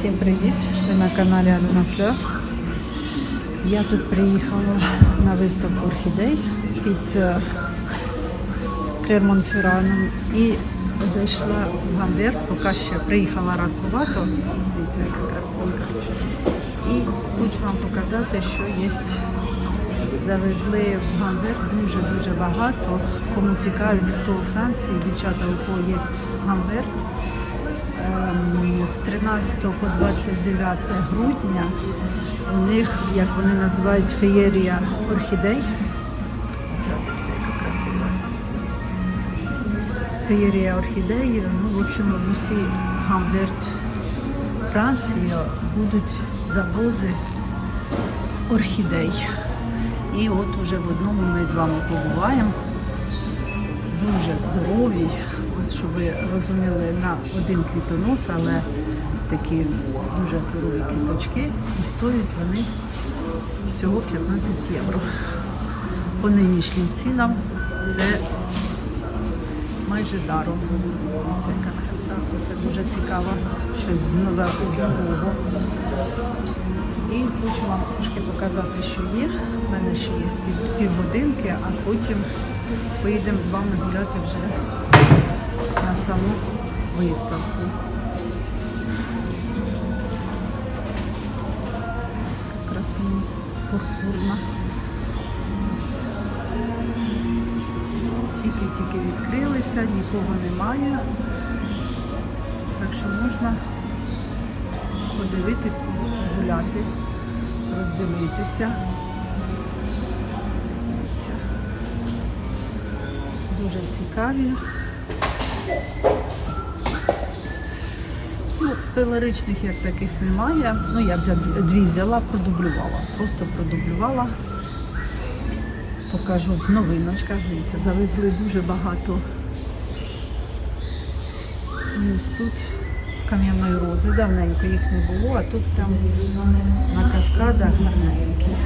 Всім привіт! Ви на каналі Алена Фльор. Я тут приїхала на виставку орхідей під е, Клермон-Ферраном і зайшла в Гамбер, поки ще приїхала ранкувато. Дивіться, яка красунка. І хочу вам показати, що є. Завезли в Гамбер дуже-дуже багато. Кому цікавить, хто у Франції, дівчата, у кого є Гамберт. Ем, з 13 по 29 грудня у них, як вони називають, феєрія орхідей. Це, це яка красива. Феєрія орхідей. Ну, в общем, в усі Гамберт Франції будуть завози орхідей. І от уже в одному ми з вами побуваємо. Дуже здорові, щоб ви розуміли, на один квітонос, але такі дуже здорові квіточки. І стоять вони всього 15 євро. По нинішнім цінам це майже даром. Це яка краса, це дуже цікаво, щось з нового. І хочу вам трошки показати, що є. У мене ще є пів, півгодинки, а потім поїдемо з вами гуляти вже на саму виставку. Яка красуня пурпурна. Тільки-тільки відкрилися, нікого немає. Так що можна подивитись, погуляти, роздивитися. Дуже цікаві. Ну, пилоричних як таких немає. Ну, я взяла, дві взяла, продублювала. Просто продублювала. Покажу в новиночках. Дивіться, завезли дуже багато. І ось тут кам'яної рози. Давненько їх не було, а тут прям на каскадах гарненькі.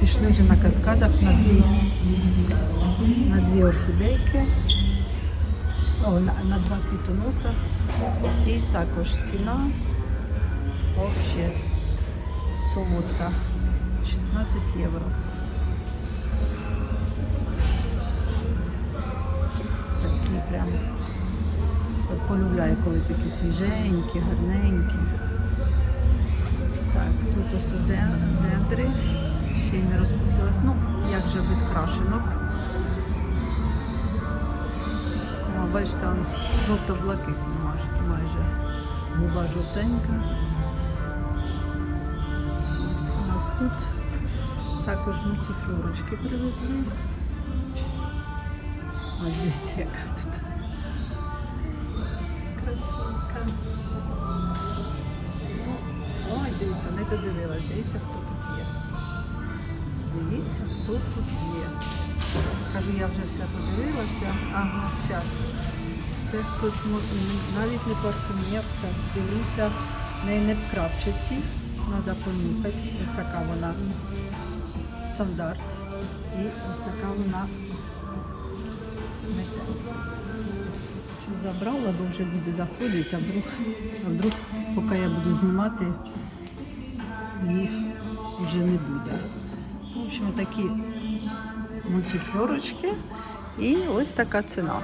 Пішли вже на каскадах на дві, на дві орхідейки. О, на, на два квітоноса. І також ціна взагалі солодка 16 євро. Такі прям полюбляю, коли такі свіженькі, гарненькі. Так, тут ось дендри. Ще й не розпустилась. Ну, як же без крашенок. Кому бачите, там жовто-блакитні майже, губа жовтенька. А ось тут також мультифлорочки привезли. Ось дивіться, яка тут красунька. Ну, Ой, дивіться, не додивилась. Дивіться, хто тут є. Дивіться, хто тут є. Кажу, я вже все подивилася. Ага, зараз. Це хтось навіть не парфумерка. Дивлюся, в неї не в крапчиці. Треба понюхати. Ось така вона стандарт. І ось така вона не те. Що забрала, бо вже буде заходити, а вдруг, а вдруг, поки я буду знімати, їх вже не буде. В общем, такі мультифлорочки. І ось така ціна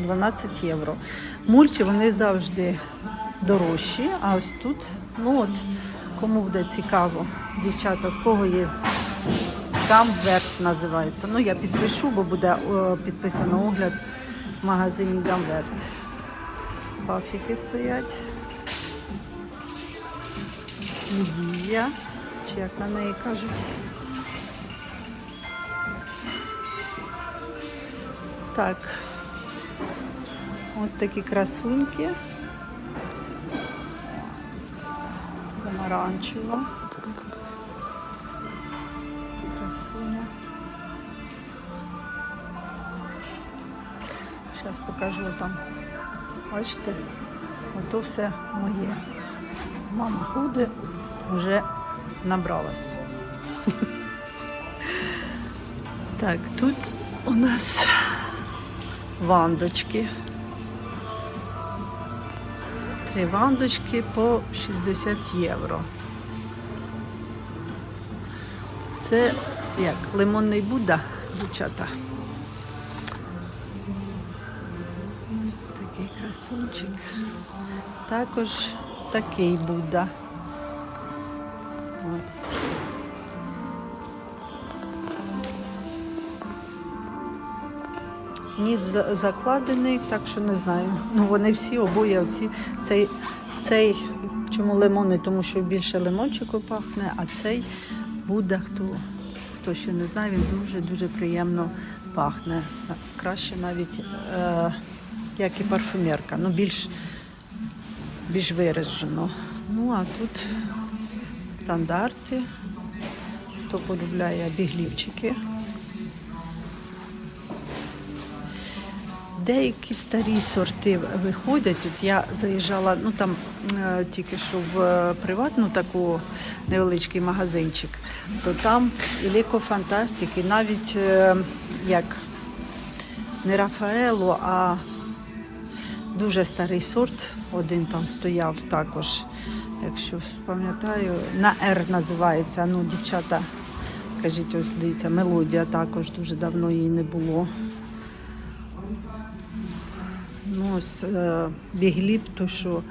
12 євро. Мульті вони завжди дорожчі, а ось тут, ну от, кому буде цікаво, дівчата, в кого є Гамверт називається. Ну, я підпишу, бо буде о, підписано огляд в магазині Гамверт. Пафіки стоять. Медія, чи як на неї кажуть. Так. Ось такі красуньки. Помаранчева. Красуня. Зараз покажу там. Бачите, ото все моє. Мама ходить, вже набралась. Так, тут у нас вандочки. Лівандочки по 60 євро. Це як лимонний Будда, дівчата. Такий красунчик. Також такий Будда. Ніс закладений, так що не знаю. Ну вони всі обоє оці. Цей, цей чому лимонний, тому що більше лимончику пахне, а цей буде, хто, хто ще не знає, він дуже-дуже приємно пахне. Краще навіть е, як і парфумерка, ну більш, більш виражено. Ну а тут стандарти. Хто полюбляє біглівчики. Деякі старі сорти виходять. От я заїжджала, ну там е, тільки що в е, приватну таку невеличкий магазинчик, то там і Ліко Фантастик, і навіть е, як не Рафаело, а дуже старий сорт. Один там стояв також, якщо пам'ятаю, на Р називається. Ну, дівчата, скажіть, ось дивіться, мелодія також дуже давно її не було. Ось е, бігліп, то що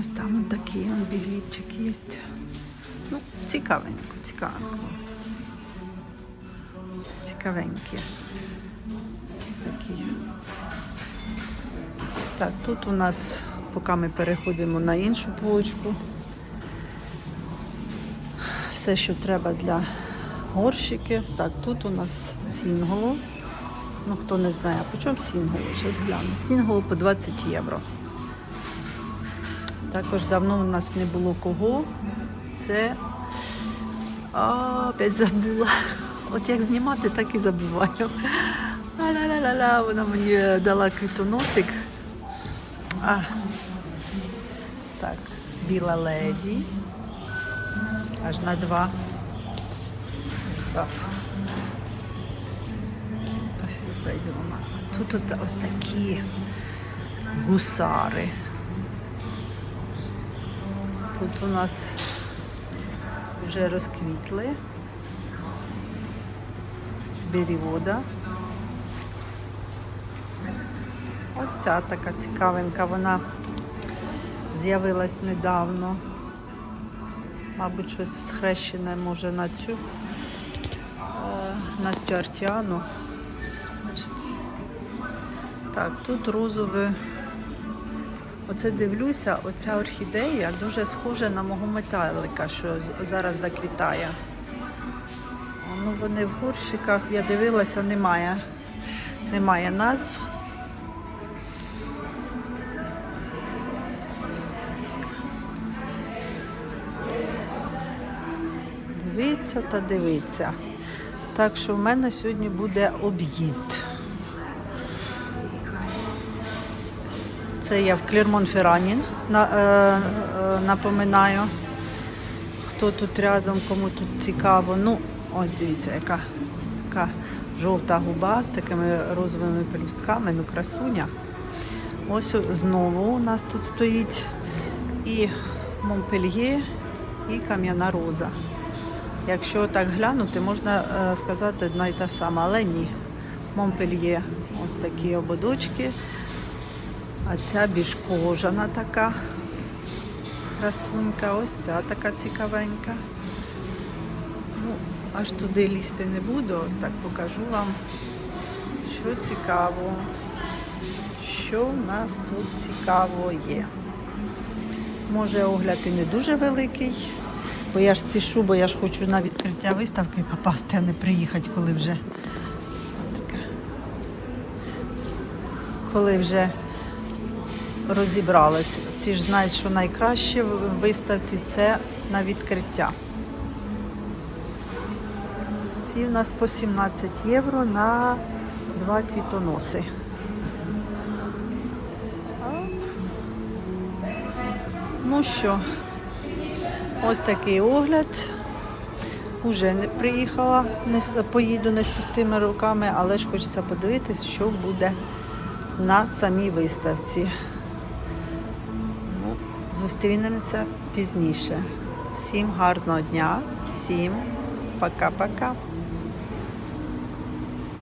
ось там от он бігліпчик є. Ну, цікавенько, цікавенько. Цікавенькі. Такі. Так, тут у нас, поки ми переходимо на іншу полочку, все, що треба для горщики. Так, тут у нас сінголо. Ну, хто не знає, по чому сінголо? Щас гляну. Сінголо по 20 євро. Також давно у нас не було кого. Це а, опять забула. От як знімати, так і забуваю. А-ля-ля-ля-ля, вона мені дала квітоносик. А. Так, біла леді. Аж на два. Так. Тут от ось такі гусари. Тут у нас вже розквітли. Берівода. Ось ця така цікавинка, вона з'явилась недавно. Мабуть, щось схрещене може на цю е, на Стюартіану. Так, тут розове. Оце дивлюся, оця орхідея дуже схожа на мого металика, що зараз заквітає. Ну, вони в горщиках, я дивилася, немає, немає назв. Дивиться та дивиться. Так що в мене сьогодні буде об'їзд. Це я в Клермон-Феррані на, е, е, напоминаю. Хто тут рядом, кому тут цікаво. Ну, ось дивіться, яка така жовта губа з такими розовими пелюстками, ну красуня. Ось знову у нас тут стоїть і Монпельє, і кам'яна роза. Якщо так глянути, можна е, сказати одна й та сама, але ні. Монпельє ось такі ободочки, а ця більш кожана така красунька, ось ця така цікавенька. Ну, аж туди лізти не буду, ось так покажу вам, що цікаво, що в нас тут цікаво є. Може огляд і не дуже великий, бо я ж спішу, бо я ж хочу на відкриття виставки попасти, а не приїхати, коли вже. Коли вже розібрали. Всі- Всі ж знають, що найкраще в виставці це на відкриття. Ці в нас по 17 євро на два квітоноси. Ну що, ось такий огляд. Уже не приїхала, не поїду не з пустими руками, але ж хочеться подивитись, що буде на самій виставці. Зустрінемося пізніше. Всім гарного дня, всім пока-пока.